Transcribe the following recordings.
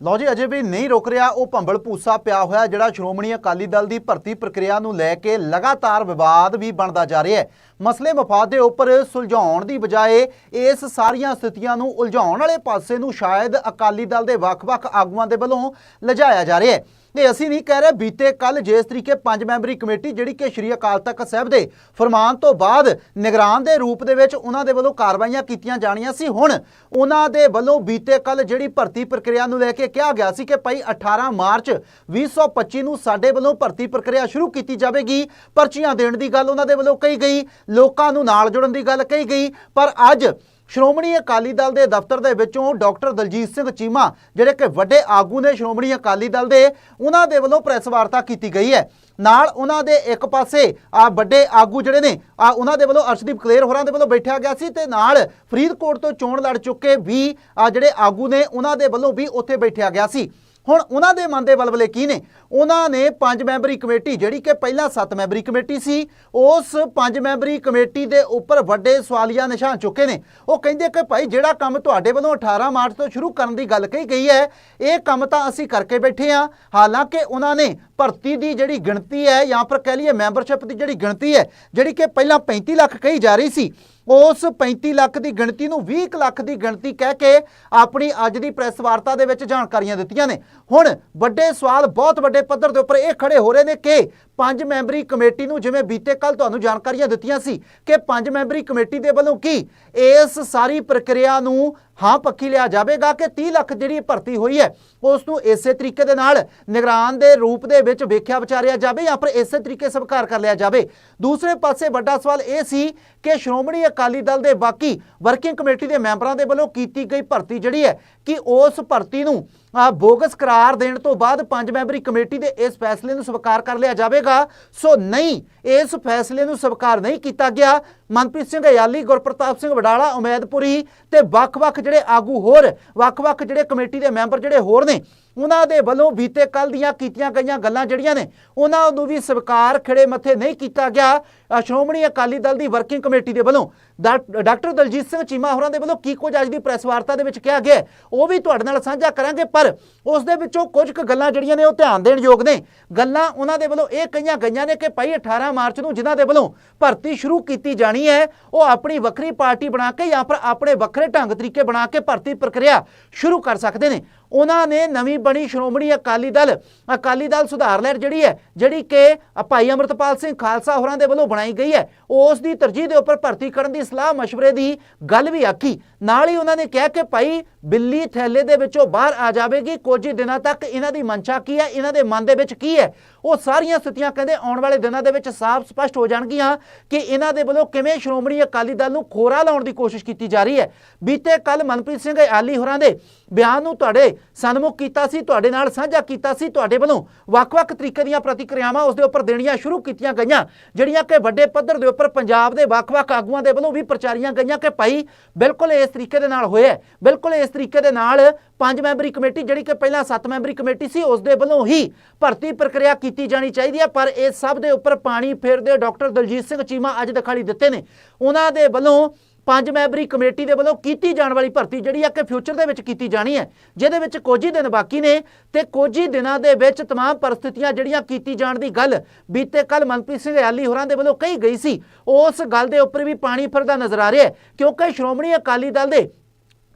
ਲਓ ਜੀ, ਅਜੇ ਵੀ ਨਹੀਂ ਰੁਕ ਰਿਹਾ ਉਹ ਭੰਬਲ ਭੂਸਾ ਪਿਆ ਹੋਇਆ, ਜਿਹੜਾ ਸ਼੍ਰੋਮਣੀ ਅਕਾਲੀ ਦਲ ਦੀ ਭਰਤੀ ਪ੍ਰਕਿਰਿਆ ਨੂੰ ਲੈ ਕੇ ਲਗਾਤਾਰ ਵਿਵਾਦ ਵੀ ਬਣਦਾ ਜਾ ਰਿਹਾ ਹੈ। ਮਸਲੇ ਮਫਾਦ ਦੇ ਉੱਪਰ ਸੁਲਝਾਉਣ ਦੀ ਬਜਾਏ ਇਸ ਸਾਰੀਆਂ ਸਥਿਤੀਆਂ ਨੂੰ ਉਲਝਾਉਣ ਵਾਲੇ ਪਾਸੇ ਨੂੰ ਸ਼ਾਇਦ ਅਕਾਲੀ ਦਲ ਦੇ ਵੱਖ-ਵੱਖ ਆਗੂਆਂ ਦੇ ਵੱਲੋਂ ਲਿਜਾਇਆ ਜਾ ਰਿਹਾ ਹੈ। ਇਹ ਅਸੀਂ ਨਹੀਂ ਕਹਿ ਰਹੇ ਬੀਤੇ ਕੱਲ ਜਿਸ ਤਰੀਕੇ ਪੰਜ ਮੈਂਬਰੀ ਕਮੇਟੀ ਜਿਹੜੀ ਕਿ ਸ਼੍ਰੀ ਅਕਾਲ ਤਖਤ ਸਾਹਿਬ ਦੇ ਫਰਮਾਨ ਤੋਂ ਬਾਅਦ ਨਿਗਰਾਨ ਦੇ ਰੂਪ ਦੇ ਵਿੱਚ ਉਹਨਾਂ ਦੇ ਵੱਲੋਂ ਕਾਰਵਾਈਆਂ ਕੀਤੀਆਂ ਜਾਣੀਆਂ ਸੀ। ਹੁਣ ਉਹਨਾਂ ਦੇ ਵੱਲੋਂ ਬੀਤੇ ਕੱਲ ਜਿਹੜੀ ਭਰਤੀ ਪ੍ਰਕਿਰਿਆ ਨੂੰ ਲੈ ਕੇ ਕਿਹਾ ਗਿਆ ਸੀ ਕਿ ਭਾਈ 18 ਮਾਰਚ 2025 ਨੂੰ ਸਾਡੇ ਵੱਲੋਂ ਭਰਤੀ ਪ੍ਰਕਿਰਿਆ ਸ਼ੁਰੂ ਕੀਤੀ ਜਾਵੇਗੀ। ਪਰਚੀਆਂ ਦੇਣ ਦੀ ਗੱਲ ਉਹਨਾਂ ਦੇ ਵੱਲੋਂ ਕਹੀ ਗਈ, ਲੋਕਾਂ ਨੂੰ ਨਾਲ ਜੁੜਨ ਦੀ ਗੱਲ ਕਹੀ ਗਈ। ਪਰ ਅੱਜ ਸ਼੍ਰੋਮਣੀ ਅਕਾਲੀ ਦਲ ਦੇ ਦਫ਼ਤਰ ਦੇ ਵਿੱਚੋਂ ਡਾਕਟਰ ਦਲਜੀਤ ਸਿੰਘ ਚੀਮਾ, ਜਿਹੜੇ ਕਿ ਵੱਡੇ ਆਗੂ ਨੇ ਸ਼੍ਰੋਮਣੀ ਅਕਾਲੀ ਦਲ ਦੇ, ਉਹਨਾਂ ਦੇ ਵੱਲੋਂ ਪ੍ਰੈਸ ਵਾਰਤਾ ਕੀਤੀ ਗਈ ਹੈ। ਨਾਲ ਉਹਨਾਂ ਦੇ ਇੱਕ ਪਾਸੇ ਆ ਵੱਡੇ ਆਗੂ ਜਿਹੜੇ ਨੇ, ਆ ਉਹਨਾਂ ਦੇ ਵੱਲੋਂ ਅਰਸ਼ਦੀਪ ਕਲੇਰ ਹੋਰਾਂ ਦੇ ਵੱਲੋਂ ਬੈਠਿਆ ਗਿਆ ਸੀ ਤੇ ਨਾਲ ਫਰੀਦਕੋਟ ਤੋਂ ਚੋਣ ਲੜ ਚੁੱਕੇ ਵੀ ਆ ਜਿਹੜੇ ਆਗੂ ਨੇ, ਉਹਨਾਂ ਦੇ ਵੱਲੋਂ ਵੀ ਉੱਥੇ ਬੈਠਿਆ ਗਿਆ ਸੀ। ਹੁਣ ਉਹਨਾਂ ਦੇ ਮਨ ਦੇ ਬਲਬਲੇ ਕੀ ਨੇ? ਉਹਨਾਂ ਨੇ ਪੰਜ ਮੈਂਬਰੀ ਕਮੇਟੀ, ਜਿਹੜੀ ਕਿ ਪਹਿਲਾਂ ਸੱਤ ਮੈਂਬਰੀ ਕਮੇਟੀ ਸੀ, ਉਸ ਪੰਜ ਮੈਂਬਰੀ ਕਮੇਟੀ ਦੇ ਉੱਪਰ ਵੱਡੇ ਸਵਾਲੀਆ ਨਿਸ਼ਾਨ ਚੁੱਕੇ ਨੇ। ਉਹ ਕਹਿੰਦੇ ਕਿ ਭਾਈ, ਜਿਹੜਾ ਕੰਮ ਤੁਹਾਡੇ ਵੱਲੋਂ 18 ਮਾਰਚ ਤੋਂ ਸ਼ੁਰੂ ਕਰਨ ਦੀ ਗੱਲ ਕਹੀ ਗਈ ਹੈ, ਇਹ ਕੰਮ ਤਾਂ ਅਸੀਂ ਕਰਕੇ ਬੈਠੇ ਹਾਂ। ਹਾਲਾਂਕਿ ਉਹਨਾਂ ਨੇ ਭਰਤੀ ਦੀ ਜਿਹੜੀ ਗਿਣਤੀ ਹੈ, ਜਾਂ ਫਿਰ ਕਹਿ ਲਈਏ ਮੈਂਬਰਸ਼ਿਪ ਦੀ ਜਿਹੜੀ ਗਿਣਤੀ ਹੈ, ਜਿਹੜੀ ਕਿ ਪਹਿਲਾਂ 35 ਲੱਖ ਕਹੀ ਜਾ ਰਹੀ ਸੀ, ਉਸ 35 ਲੱਖ ਦੀ ਗਿਣਤੀ ਨੂੰ 20 ਕੁ ਲੱਖ ਦੀ ਗਿਣਤੀ ਕਹਿ ਕੇ ਆਪਣੀ ਅੱਜ ਦੀ ਪ੍ਰੈਸ ਵਾਰਤਾ ਦੇ ਵਿੱਚ ਜਾਣਕਾਰੀਆਂ ਦਿੱਤੀਆਂ ਨੇ। ਹੁਣ ਵੱਡੇ ਸਵਾਲ ਬਹੁਤ ਵੱਡੇ ਪੱਧਰ ਦੇ ਉੱਪਰ ਇਹ ਖੜੇ ਹੋ ਰਹੇ ਨੇ ਕਿ ਪੰਜ ਮੈਂਬਰੀ ਕਮੇਟੀ ਨੂੰ ਜਿਵੇਂ ਬੀਤੇ ਕੱਲ ਤੁਹਾਨੂੰ ਜਾਣਕਾਰੀਆਂ ਦਿੱਤੀਆਂ ਸੀ ਕਿ ਪੰਜ ਮੈਂਬਰੀ ਕਮੇਟੀ ਦੇ ਵੱਲੋਂ ਕੀ ਇਸ ਸਾਰੀ ਪ੍ਰਕਿਰਿਆ ਨੂੰ ਹਾਂ ਪੱਖੀ ਲਿਆ ਜਾਵੇਗਾ ਕਿ 30 ਲੱਖ ਜਿਹੜੀ ਭਰਤੀ ਹੋਈ ਹੈ, ਉਸ ਨੂੰ ਇਸੇ ਤਰੀਕੇ ਦੇ ਨਾਲ ਨਿਗਰਾਨ ਦੇ ਰੂਪ ਦੇ ਵਿੱਚ ਵੇਖਿਆ ਵਿਚਾਰਿਆ ਜਾਵੇ ਜਾਂ ਫਿਰ ਇਸੇ ਤਰੀਕੇ ਸਵੀਕਾਰ ਕਰ ਲਿਆ ਜਾਵੇ। ਦੂਸਰੇ ਪਾਸੇ ਵੱਡਾ ਸਵਾਲ ਇਹ ਸੀ ਕਿ ਸ਼੍ਰੋਮਣੀ ਅਕਾਲੀ ਦਲ ਦੇ ਬਾਕੀ ਵਰਕਿੰਗ ਕਮੇਟੀ ਦੇ ਮੈਂਬਰਾਂ ਦੇ ਵੱਲੋਂ ਕੀਤੀ ਗਈ ਭਰਤੀ ਜਿਹੜੀ ਹੈ ਕਿ ਉਸ ਭਰਤੀ ਨੂੰ ਆ ਬੋਗਸ ਕਰਾਰ ਦੇਣ ਤੋਂ ਬਾਅਦ ਪੰਜ ਮੈਂਬਰੀ ਕਮੇਟੀ ਦੇ ਇਸ ਫੈਸਲੇ ਨੂੰ ਸਵੀਕਾਰ ਕਰ ਲਿਆ ਜਾਵੇਗਾ। ਸੋ ਨਹੀਂ, ਇਸ ਫੈਸਲੇ ਨੂੰ ਸਵੀਕਾਰ ਨਹੀਂ ਕੀਤਾ ਗਿਆ। ਮਨਪ੍ਰੀਤ ਸਿੰਘ ਅਯਾਲੀ, ਗੁਰਪ੍ਰਤਾਪ ਸਿੰਘ ਵਡਾਲਾ, ਉਮੈਦਪੁਰੀ ਤੇ ਵੱਖ-ਵੱਖ ਜਿਹੜੇ ਆਗੂ ਹੋਰ, ਵੱਖ-ਵੱਖ ਜਿਹੜੇ ਕਮੇਟੀ ਦੇ ਮੈਂਬਰ ਜਿਹੜੇ ਹੋਰ ਨੇ, ਉਹਨਾਂ ਦੇ ਵੱਲੋਂ ਬੀਤੇ ਕੱਲ ਦੀਆਂ ਕੀਤੀਆਂ ਗਈਆਂ ਗੱਲਾਂ ਜਿਹੜੀਆਂ ਨੇ, ਉਹਨਾਂ ਨੂੰ ਵੀ ਸਵੀਕਾਰ ਖੜੇ ਮੱਥੇ ਨਹੀਂ ਕੀਤਾ ਗਿਆ। ਸ਼੍ਰੋਮਣੀ ਅਕਾਲੀ ਦਲ ਦੀ ਵਰਕਿੰਗ ਕਮੇਟੀ ਦੇ ਵੱਲੋਂ ਡਾ- ਡਾਕਟਰ ਦਲਜੀਤ ਸਿੰਘ ਚੀਮਾ ਹੋਰਾਂ ਦੇ ਵੱਲੋਂ ਕੀ ਕੁਝ ਅੱਜ ਦੀ ਪ੍ਰੈਸ ਵਾਰਤਾ ਦੇ ਵਿੱਚ ਕਿਹਾ ਗਿਆ ਉਹ ਵੀ ਤੁਹਾਡੇ ਨਾਲ ਸਾਂਝਾ ਕਰਾਂਗੇ, ਪਰ ਉਸ ਦੇ ਵਿੱਚੋਂ ਕੁਝ ਕੁ ਗੱਲਾਂ ਜਿਹੜੀਆਂ ਨੇ ਉਹ ਧਿਆਨ ਦੇਣ ਯੋਗ ਨੇ। ਗੱਲਾਂ ਉਹਨਾਂ ਦੇ ਵੱਲੋਂ ਇਹ ਕਹੀਆਂ ਗਈਆਂ ਨੇ ਕਿ ਭਾਈ 18 ਮਾਰਚ ਨੂੰ ਜਿਨ੍ਹਾਂ ਦੇ ਵੱਲੋਂ ਭਰਤੀ ਸ਼ੁਰੂ ਕੀਤੀ ਜਾਣੀ ਹੈ, ਉਹ ਆਪਣੀ ਵੱਖਰੀ ਪਾਰਟੀ ਬਣਾ ਕੇ ਜਾਂ ਫਿਰ ਆਪਣੇ ਵੱਖਰੇ ਢੰਗ ਤਰੀਕੇ ਬਣਾ ਕੇ ਭਰਤੀ ਪ੍ਰਕਿਰਿਆ ਸ਼ੁਰੂ ਕਰ ਸਕਦੇ ਨੇ। ਉਹਨਾਂ ਨੇ ਨਵੀਂ ਬਣੀ ਸ਼੍ਰੋਮਣੀ ਅਕਾਲੀ ਦਲ। ਅਕਾਲੀ ਦਲ ਸੁਧਾਰ ਲਹਿਰ ਜਿਹੜੀ ਹੈ, ਜਿਹੜੀ ਕਿ ਭਾਈ ਅਮਰਤਪਾਲ ਸਿੰਘ ਖਾਲਸਾ ਹੋਰਾਂ ਦੇ ਵੱਲੋਂ ਬਣਾਈ ਗਈ ਹੈ, ਉਸ ਦੀ ਤਰਜੀਹ ਦੇ ਉੱਪਰ ਭਰਤੀ ਕਰਨ ਦੀ ਸਲਾਹ مشਵਰੇ ਦੀ ਗੱਲ ਵੀ ਆਖੀ। ਨਾਲ ਹੀ ਉਹਨਾਂ ਨੇ ਕਿਹਾ ਕਿ ਭਾਈ, ਬਿੱਲੀ ਥੈਲੇ ਦੇ ਵਿੱਚੋਂ ਬਾਹਰ ਆ ਜਾਵੇਗੀ, ਕੁਝ ਦਿਨਾਂ ਤੱਕ ਇਹਨਾਂ ਦੀ ਮਨਸ਼ਾ ਕੀ ਹੈ, ਇਹਨਾਂ ਦੇ ਮਨ ਦੇ ਵਿੱਚ ਕੀ ਹੈ? ਉਹ ਸਾਰੀਆਂ ਸਥਿਤੀਆਂ ਕਹਿੰਦੇ ਆਉਣ ਵਾਲੇ ਦਿਨਾਂ ਦੇ ਵਿੱਚ ਸਾਫ਼ ਸਪਸ਼ਟ ਹੋ ਜਾਣਗੀਆਂ ਕਿ ਇਹਨਾਂ ਦੇ ਵੱਲੋਂ ਕਿਵੇਂ ਸ਼੍ਰੋਮਣੀ ਅਕਾਲੀ ਦਲ ਨੂੰ ਖੋਰਾ ਲਾਉਣ ਦੀ ਕੋਸ਼ਿਸ਼ ਕੀਤੀ ਜਾ ਰਹੀ ਹੈ। ਬੀਤੇ ਕੱਲ ਮਨਪ੍ਰੀਤ ਸਿੰਘ ਆਲੀ ਹੋਰਾਂ ਦੇ ਬਿਆਨ ਨੂੰ ਤੁਹਾਡੇ ਸਨਮੁਖ ਕੀਤਾ ਸੀ, ਤੁਹਾਡੇ ਨਾਲ ਸਾਂਝਾ ਕੀਤਾ ਸੀ, ਤੁਹਾਡੇ ਵੱਲੋਂ ਵੱਖ-ਵੱਖ ਤਰੀਕੇ ਦੀਆਂ ਪ੍ਰਤੀਕਿਰਿਆਵਾਂ ਉਸ ਦੇ ਉੱਪਰ ਦੇਣੀਆਂ ਸ਼ੁਰੂ ਕੀਤੀਆਂ ਗਈਆਂ, ਜਿਹੜੀਆਂ ਕਿ ਵੱਡੇ ਪੱਧਰ ਦੇ ਉੱਪਰ ਪੰਜਾਬ ਦੇ ਵੱਖ-ਵੱਖ ਆਗੂਆਂ ਦੇ ਵੱਲੋਂ ਵੀ ਪ੍ਰਚਾਰੀਆਂ ਗਈਆਂ ਕਿ ਭਾਈ ਬਿਲਕੁਲ ਇਸ ਤਰੀਕੇ ਦੇ ਨਾਲ ਹੋਇਆ ਬਿਲਕੁਲ ਇਸ ਤਰੀਕੇ ਦੇ ਨਾਲ ਪੰਜ ਮੈਂਬਰੀ ਕਮੇਟੀ ਜਿਹੜੀ ਕਿ ਪਹਿਲਾਂ ਸੱਤ ਮੈਂਬਰੀ ਕਮੇਟੀ ਸੀ ਉਸ ਦੇ ਵੱਲੋਂ ਹੀ ਭਰਤੀ ਪ੍ਰਕਿਰਿਆ ਕੀਤੀ ਜਾਣੀ ਚਾਹੀਦੀ ਹੈ ਪਰ ਇਸ ਸਭ ਦੇ ਉੱਪਰ ਪਾਣੀ ਫੇਰਦੇ ਡਾਕਟਰ ਦਲਜੀਤ ਸਿੰਘ ਚੀਮਾ ਅੱਜ ਦਿਖਾਈ ਦਿੱਤੇ ਨੇ ਉਹਨਾਂ ਦੇ ਵੱਲੋਂ ਪੰਜ ਮੈਂਬਰੀ ਕਮੇਟੀ ਦੇ ਵੱਲੋਂ ਕੀਤੀ ਜਾਣ ਵਾਲੀ ਭਰਤੀ ਜਿਹੜੀ ਆ ਕਿ ਫਿਊਚਰ ਦੇ ਵਿੱਚ ਕੀਤੀ ਜਾਣੀ ਹੈ ਜਿਹਦੇ ਵਿੱਚ ਕੁਝ ਹੀ ਦਿਨ ਬਾਕੀ ਨੇ ਤੇ ਕੁਝ ਹੀ ਦਿਨਾਂ ਦੇ ਵਿੱਚ तमाम ਪਰਿਸਥਿਤੀਆਂ ਜਿਹੜੀਆਂ ਕੀਤੀ ਜਾਣ ਦੀ ਗੱਲ ਬੀਤੇ ਕੱਲ ਮਨਪ੍ਰੀਤ ਸਿੰਘ ਆਲੀ ਹੋਰਾਂ ਦੇ ਵੱਲੋਂ ਕਹੀ ਗਈ ਸੀ ਉਸ ਗੱਲ ਦੇ ਉੱਪਰ ਵੀ ਪਾਣੀ ਫਿਰਦਾ ਨਜ਼ਰ ਆ ਰਿਹਾ ਹੈ ਕਿਉਂਕਿ ਸ਼੍ਰੋਮਣੀ ਅਕਾਲੀ ਦਲ ਦੇ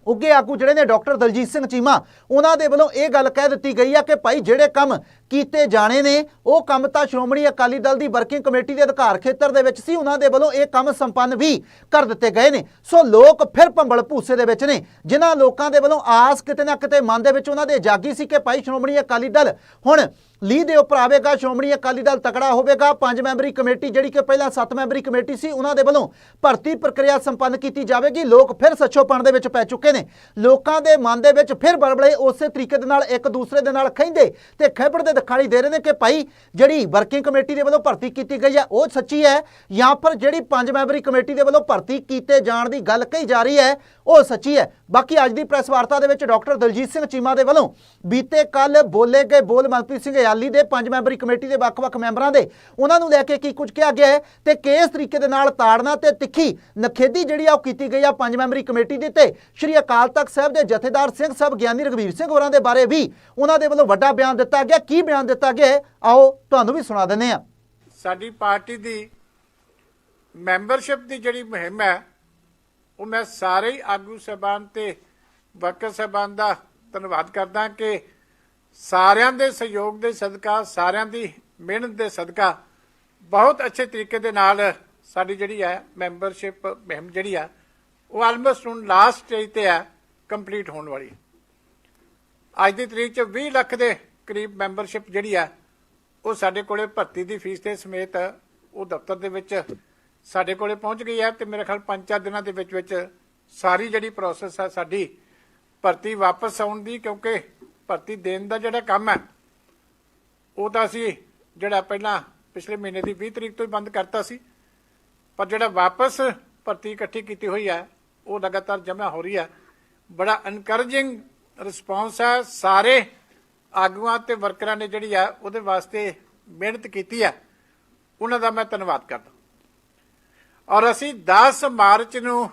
ਉੱਗੇ ਆਗੂ ਜਿਹੜੇ ਨੇ ਡਾਕਟਰ ਦਲਜੀਤ ਸਿੰਘ ਚੀਮਾ, ਉਹਨਾਂ ਦੇ ਵੱਲੋਂ ਇਹ ਗੱਲ ਕਹਿ ਦਿੱਤੀ ਗਈ ਆ ਕਿ ਭਾਈ ਜਿਹੜੇ ਕੰਮ ਕੀਤੇ ਜਾਣੇ ਨੇ, ਉਹ ਕੰਮ ਤਾਂ ਸ਼੍ਰੋਮਣੀ ਅਕਾਲੀ ਦਲ ਦੀ ਵਰਕਿੰਗ ਕਮੇਟੀ ਦੇ ਅਧਿਕਾਰ ਖੇਤਰ ਦੇ ਵਿੱਚ ਸੀ, ਉਹਨਾਂ ਦੇ ਵੱਲੋਂ ਇਹ ਕੰਮ ਸੰਪੰਨ ਵੀ ਕਰ ਦਿੱਤੇ ਗਏ ਨੇ। ਸੋ ਲੋਕ ਫਿਰ ਭੰਬਲ ਭੂਸੇ ਦੇ ਵਿੱਚ ਨੇ, ਜਿਨ੍ਹਾਂ ਲੋਕਾਂ ਦੇ ਵੱਲੋਂ ਆਸ ਕਿਤੇ ਨਾ ਕਿਤੇ ਮਨ ਦੇ ਵਿੱਚ ਉਹਨਾਂ ਦੇ ਜਾਗੀ ਸੀ ਕਿ ਭਾਈ ਸ਼੍ਰੋਮਣੀ ਅਕਾਲੀ ਦਲ ਹੁਣ ਲੀਹ ਦੇ ਉੱਪਰ ਆਵੇਗਾ, ਸ਼੍ਰੋਮਣੀ ਅਕਾਲੀ ਦਲ ਤਕੜਾ ਹੋਵੇਗਾ। ਪੰਜ ਮੈਂਬਰੀ ਕਮੇਟੀ ਜਿਹੜੀ ਕਿ ਪਹਿਲਾਂ ਸੱਤ ਮੈਂਬਰੀ ਕਮੇਟੀ ਸੀ, ਉਹਨਾਂ ਦੇ ਵੱਲੋਂ ਭਰਤੀ ਪ੍ਰਕਿਰਿਆ ਸੰਪੰਨ ਕੀਤੀ ਜਾਵੇਗੀ। ਲੋਕ ਫਿਰ ਸੱਚੋਪਣ ਦੇ ਵਿੱਚ ਪੈ ਚੁੱਕੇ ਨੇ। ਲੋਕਾਂ ਦੇ ਮਨ ਦੇ ਵਿੱਚ ਫਿਰ ਬਲਬਲੇ ਉਸੇ ਤਰੀਕੇ ਦੇ ਨਾਲ ਇੱਕ ਦੂਸਰੇ ਦੇ ਨਾਲ ਖੈਂਦੇ ਤੇ ਖੇਪੜਦੇ ਦਿਖਾਈ ਦੇ ਰਹੇ ਨੇ ਕਿ ਭਾਈ ਜਿਹੜੀ ਵਰਕਿੰਗ ਕਮੇਟੀ ਦੇ ਵੱਲੋਂ ਭਰਤੀ ਕੀਤੀ ਗਈ ਹੈ ਉਹ ਸੱਚੀ ਹੈ ਜਾਂ ਫਿਰ ਜਿਹੜੀ ਪੰਜ ਮੈਂਬਰੀ ਕਮੇਟੀ ਦੇ ਵੱਲੋਂ ਭਰਤੀ ਕੀਤੇ ਜਾਣ ਦੀ ਗੱਲ ਕਹੀ ਜਾ ਰਹੀ ਹੈ ਉਹ ਸੱਚੀ ਹੈ। ਬਾਕੀ ਅੱਜ ਦੀ ਪ੍ਰੈਸ ਵਾਰਤਾ ਦੇ ਵਿੱਚ ਡਾਕਟਰ ਦਲਜੀਤ ਸਿੰਘ ਚੀਮਾ ਦੇ ਵੱਲੋਂ ਬੀਤੇ ਕੱਲ ਬੋਲੇ ਗਏ ਬੋਲ ਮਨਪ੍ਰੀਤ ਸਿੰਘ ਯਾਲੀ ਦੇ ਪੰਜ ਮੈਂਬਰੀ ਕਮੇਟੀ ਦੇ ਵੱਖ-ਵੱਖ ਮੈਂਬਰਾਂ ਦੇ, ਉਹਨਾਂ ਨੂੰ ਲੈ ਕੇ ਕੀ ਕੁਝ ਕਿਹਾ ਗਿਆ ਹੈ ਤੇ ਕਿਸ ਤਰੀਕੇ ਦੇ ਨਾਲ ਤਾੜਨਾ ਤੇ ਤਿੱਖੀ ਨਖੇਦੀ ਜਿਹੜੀ ਆ ਉਹ ਕੀਤੀ ਗਈ ਆ ਪੰਜ ਮੈਂਬਰੀ ਕਮੇਟੀ ਦੇ ਤੇ ਸ਼੍ਰੀ ਅਕਾਲ ਤਖਤ ਸਾਹਿਬ ਦੇ ਜਥੇਦਾਰ ਸਿੰਘ ਸਾਹਿਬ ਗਿਆਨੀ ਰਗਵੀਰ ਸਿੰਘ ਹੋਰਾਂ ਦੇ ਬਾਰੇ ਵੀ ਉਹਨਾਂ ਦੇ ਵੱਲੋਂ ਵੱਡਾ ਬਿਆਨ ਦਿੱਤਾ ਗਿਆ। ਕੀ ਬਿਆਨ ਦਿੱਤਾ ਗਿਆ ਹੈ? ਆਓ ਤੁਹਾਨੂੰ ਵੀ ਸੁਣਾ ਦਿੰਦੇ ਆ ਸਾਡੀ ਪਾਰਟੀ ਦੀ ਮੈਂਬਰਸ਼ਿਪ ਦੀ ਜਿਹੜੀ ਮੁਹਿੰਮ ਹੈ ਉਹ ਮੈਂ ਸਾਰੇ ਹੀ ਆਗੂ ਸਹਿਬਾਨ ਤੇ ਵਰਕਰ ਸਹਿਬਾਨ ਦਾ ਧੰਨਵਾਦ ਕਰਦਾ ਕਿ ਸਾਰਿਆਂ ਦੇ ਸਹਿਯੋਗ ਦੇ ਸਦਕਾ, ਸਾਰਿਆਂ ਦੀ ਮਿਹਨਤ ਦੇ ਸਦਕਾ ਬਹੁਤ ਅੱਛੇ ਤਰੀਕੇ ਦੇ ਨਾਲ ਸਾਡੀ ਜਿਹੜੀ ਹੈ ਮੈਂਬਰਸ਼ਿਪ ਮੁਹਿੰਮ ਜਿਹੜੀ ਆ, ਉਹ ਆਲਮੋਸਟ ਹੁਣ ਲਾਸਟ ਸਟੇਜ ਤੇ ਆ ਕੰਪਲੀਟ ਹੋਣ ਵਾਲੀ। ਅੱਜ ਦੀ ਤਰੀਕ 'ਚ 20 ਲੱਖ ਦੇ ਕਰੀਬ ਮੈਂਬਰਸ਼ਿਪ ਜਿਹੜੀ ਆ, ਉਹ ਸਾਡੇ ਕੋਲੇ ਭਰਤੀ ਦੀ ਫੀਸ ਦੇ ਸਮੇਤ ਉਹ ਦਫ਼ਤਰ ਦੇ ਵਿੱਚ ਸਾਡੇ ਕੋਲੇ ਪਹੁੰਚ ਗਈ ਹੈ ਤੇ ਮੇਰੇ ਖਿਆਲ ਪੰਜ ਚਾਰ ਦਿਨਾਂ ਦੇ ਵਿੱਚ ਵਿੱਚ ਸਾਰੀ ਜਿਹੜੀ ਪ੍ਰੋਸੈਸ ਹੈ ਸਾਡੀ ਭਰਤੀ ਵਾਪਸ ਆਉਣ ਦੀ, ਕਿਉਂਕਿ ਭਰਤੀ ਦੇਣ ਦਾ ਜਿਹੜਾ ਕੰਮ ਹੈ, ਉਹ ਤਾਂ ਅਸੀਂ ਜਿਹੜਾ ਪਹਿਲਾਂ ਪਿਛਲੇ ਮਹੀਨੇ ਦੀ 20 ਤਰੀਕ ਤੋਂ ਹੀ ਬੰਦ ਕਰਤਾ ਸੀ। ਪਰ ਜਿਹੜਾ ਵਾਪਸ ਭਰਤੀ ਇਕੱਠੀ ਕੀਤੀ ਹੋਈ ਹੈ, ਉਹ ਲਗਾਤਾਰ ਜਮ੍ਹਾਂ ਹੋ ਰਹੀ ਹੈ। ਬੜਾ ਐਨਕਰੇਜਿੰਗ ਰਿਸਪਾਂਸ ਹੈ। ਸਾਰੇ ਆਗੂਆਂ ਤੇ ਵਰਕਰਾਂ ਨੇ ਜਿਹੜੀ ਆ ਉਹਦੇ ਵਾਸਤੇ ਮਿਹਨਤ ਕੀਤੀ ਹੈ। ਉਹਨਾਂ ਦਾ ਮੈਂ ਧੰਨਵਾਦ ਕਰਦਾ। ਔਰ ਅਸੀਂ 10 ਮਾਰਚ ਨੂੰ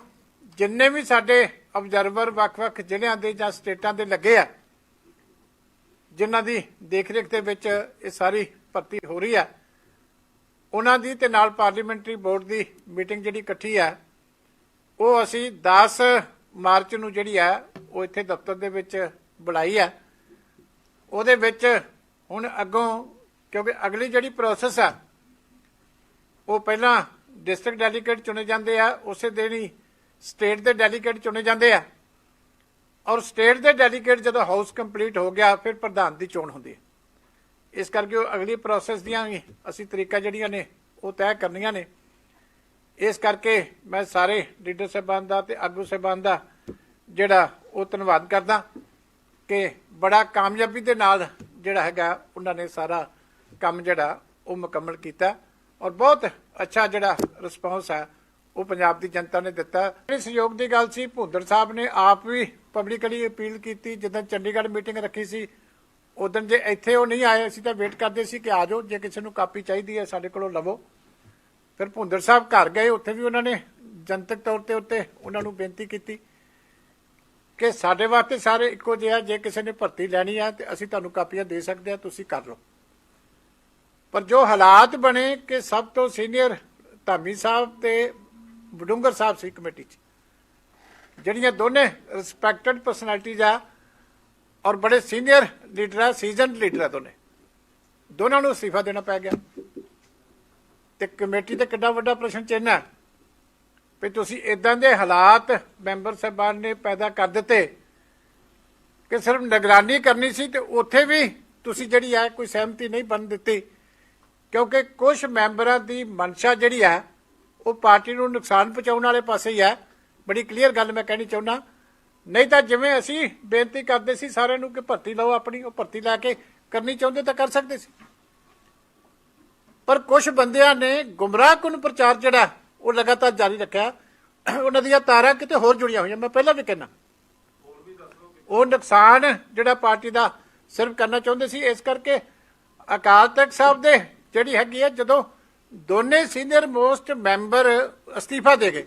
ਜਿੰਨੇ ਵੀ ਸਾਡੇ ਆਬਜ਼ਰਵਰ ਵੱਖ-ਵੱਖ ਜ਼ਿਲ੍ਹਿਆਂ ਦੇ ਜਾਂ ਸਟੇਟਾਂ ਦੇ ਲੱਗੇ ਆ, ਜਿਨ੍ਹਾਂ ਦੀ ਦੇਖਰੇਖ ਦੇ ਵਿੱਚ ਇਹ ਸਾਰੀ ਭਰਤੀ ਹੋ ਰਹੀ ਹੈ ਉਹਨਾਂ ਦੀ ਤੇ ਨਾਲ ਪਾਰਲੀਮੈਂਟਰੀ ਬੋਰਡ ਦੀ ਮੀਟਿੰਗ ਜਿਹੜੀ ਇਕੱਠੀ ਹੈ ਉਹ ਅਸੀਂ 10 ਮਾਰਚ ਨੂੰ ਜਿਹੜੀ ਆ, ਉਹ ਇੱਥੇ ਦਫ਼ਤਰ ਦੇ ਵਿੱਚ ਬੁਲਾਈ ਹੈ ਉਹਦੇ ਵਿੱਚ ਹੁਣ ਅੱਗੋਂ ਕਿਉਂਕਿ ਅਗਲੀ ਜਿਹੜੀ ਪ੍ਰੋਸੈਸ ਆ, ਉਹ ਪਹਿਲਾਂ ਡਿਸਟ੍ਰਿਕਟ ਡੈਲੀਗੇਟ ਚੁਣੇ ਜਾਂਦੇ ਆ, ਉਸੇ ਦਿਨ ਹੀ ਸਟੇਟ ਦੇ ਡੈਲੀਗੇਟ ਚੁਣੇ ਜਾਂਦੇ ਆ। ਔਰ ਸਟੇਟ ਦੇ ਡੈਲੀਗੇਟ ਜਦੋਂ ਹਾਊਸ ਕੰਪਲੀਟ ਹੋ ਗਿਆ, ਫਿਰ ਪ੍ਰਧਾਨ ਦੀ ਚੋਣ ਹੁੰਦੀ ਹੈ। ਇਸ ਕਰਕੇ ਉਹ ਅਗਲੀ ਪ੍ਰੋਸੈਸ ਦੀਆਂ ਵੀ ਅਸੀਂ ਤਰੀਕਾ ਜਿਹੜੀਆਂ ਨੇ, ਉਹ ਤੈਅ ਕਰਨੀਆਂ ਨੇ। ਇਸ ਕਰਕੇ ਮੈਂ ਸਾਰੇ ਲੀਡਰ ਸਾਹਿਬਾਨ ਦਾ ਤੇ ਆਗੂ ਸਾਹਿਬਾਨ ਦਾ ਜਿਹੜਾ, ਉਹ ਧੰਨਵਾਦ ਕਰਦਾ ਕਿ ਬੜਾ ਕਾਮਯਾਬੀ ਦੇ ਨਾਲ ਜਿਹੜਾ ਹੈਗਾ, ਉਹਨਾਂ ਨੇ ਸਾਰਾ ਕੰਮ ਜਿਹੜਾ, ਉਹ ਮੁਕੰਮਲ ਕੀਤਾ। ਔਰ ਬਹੁਤ ਅੱਛਾ ਜਿਹੜਾ ਰਿਸਪੌਂਸ ਹੈ, ਉਹ ਪੰਜਾਬ ਦੀ ਜਨਤਾ ਨੇ ਦਿੱਤਾ। ਜਿਹੜੀ ਸਹਿਯੋਗ ਦੀ ਗੱਲ ਸੀ ਭੁੰਦਰ ਸਾਹਿਬ ਨੇ ਆਪ ਵੀ ਪਬਲਿਕਲੀ ਅਪੀਲ ਕੀਤੀ ਜਦੋਂ ਚੰਡੀਗੜ੍ਹ ਮੀਟਿੰਗ ਰੱਖੀ ਸੀ, ਉਦੋਂ ਜੇ ਇੱਥੇ ਉਹ ਨਹੀਂ ਆਏ, ਅਸੀਂ ਤਾਂ ਵੇਟ ਕਰਦੇ ਸੀ ਕਿ ਆ ਜਾਓ, ਜੇ ਕਿਸੇ ਨੂੰ ਕਾਪੀ ਚਾਹੀਦੀ ਹੈ, ਸਾਡੇ ਕੋਲੋਂ ਲਵੋ। ਫਿਰ ਭੁੰਦਰ ਸਾਹਿਬ ਘਰ ਗਏ, ਉੱਥੇ ਵੀ ਉਹਨਾਂ ਨੇ ਜਨਤਕ ਤੌਰ ਤੇ ਉੱਤੇ ਉਹਨਾਂ ਨੂੰ ਬੇਨਤੀ ਕੀਤੀ ਕਿ ਸਾਡੇ ਵਾਸਤੇ ਸਾਰੇ ਇੱਕੋ ਜਿਹਾ ਜੇ ਕਿਸੇ ਨੇ ਭਰਤੀ ਲੈਣੀ ਆ, ਤੇ ਅਸੀਂ ਤੁਹਾਨੂੰ ਕਾਪੀਆਂ ਦੇ ਸਕਦੇ ਆ, ਤੁਸੀਂ ਕਰ ਲਓ। ਪਰ ਜੋ ਹਾਲਾਤ ਬਣੇ ਕਿ ਸਭ ਤੋਂ ਸੀਨੀਅਰ ਧਾਮੀ ਸਾਹਿਬ ਤੇ ਬਡੂੰਗਰ ਸਾਹਿਬ ਸੀ ਕਮੇਟੀ 'ਚ, ਜਿਹੜੀਆਂ ਦੋਨੇ ਰਿਸਪੈਕਟਡ ਪਰਸਨੈਲਿਟੀਜ਼ ਆ ਔਰ ਬੜੇ ਸੀਨੀਅਰ ਲੀਡਰ ਆ ਸੀਜ਼ਨਡ ਲੀਡਰ ਆ ਦੋਨੇ। ਦੋਨਾਂ ਨੂੰ ਅਸਤੀਫਾ ਦੇਣਾ ਪੈ ਗਿਆ। ਤੇ ਕਮੇਟੀ ਤੇ ਕਿੱਡਾ ਵੱਡਾ ਪ੍ਰਸ਼ਨ ਚਿੰਨ੍ਹ ਹੈ ਵੀ ਤੁਸੀਂ ਇਦਾਂ ਦੇ ਹਾਲਾਤ ਮੈਂਬਰ ਸਾਹਿਬਾਨ ਨੇ ਪੈਦਾ ਕਰ ਦਿੱਤੇ ਕਿ ਸਿਰਫ ਨਿਗਰਾਨੀ ਕਰਨੀ ਸੀ ਤੇ ਉੱਥੇ ਵੀ ਤੁਸੀਂ ਜਿਹੜੀ ਹੈ ਕੋਈ ਸਹਿਮਤੀ ਨਹੀਂ ਬਣ ਦਿੱਤੀ। ਕਿਉਂਕਿ ਕੁਝ ਮੈਂਬਰਾਂ ਦੀ ਮਨਸ਼ਾ ਜਿਹੜੀ ਹੈ ਉਹ ਪਾਰਟੀ ਨੂੰ ਨੁਕਸਾਨ ਪਹੁੰਚਾਉਣ ਵਾਲੇ ਪਾਸੇ ਹੀ ਹੈ ਬੜੀ ਕਲੀਅਰ ਗੱਲ ਮੈਂ ਕਹਿਣੀ ਚਾਹੁੰਦਾ। ਨਹੀਂ ਤਾਂ ਜਿਵੇਂ ਅਸੀਂ ਬੇਨਤੀ ਕਰਦੇ ਸੀ ਸਾਰਿਆਂ ਨੂੰ ਕਿ ਭਰਤੀ ਲਓ ਆਪਣੀ, ਉਹ ਭਰਤੀ ਲੈ ਕੇ ਕਰਨੀ ਚਾਹੁੰਦੇ ਤਾਂ ਕਰ ਸਕਦੇ ਸੀ। ਪਰ ਕੁਝ ਬੰਦਿਆਂ ਨੇ ਗੁੰਮਰਾਹਕੁਨ ਪ੍ਰਚਾਰ ਜਿਹੜਾ, ਉਹ ਲਗਾਤਾਰ ਜਾਰੀ ਰੱਖਿਆ। ਉਹਨਾਂ ਦੀਆਂ ਤਾਰਾਂ ਕਿਤੇ ਹੋਰ ਜੁੜੀਆਂ ਹੋਈਆਂ। ਮੈਂ ਪਹਿਲਾਂ ਵੀ ਕਹਿਣਾ ਉਹ ਨੁਕਸਾਨ ਜਿਹੜਾ ਪਾਰਟੀ ਦਾ ਸਿਰਫ ਕਰਨਾ ਚਾਹੁੰਦੇ ਸੀ, ਇਸ ਕਰਕੇ ਅਕਾਲ ਤਖਤ ਸਾਹਿਬ ਦੇ ਜਿਹੜੀ ਹੈਗੀ ਹੈ, ਜਦੋਂ ਦੋਨੇ ਸੀਨੀਅਰ ਮੋਸਟ ਮੈਂਬਰ ਅਸਤੀਫਾ ਦੇ ਗਏ,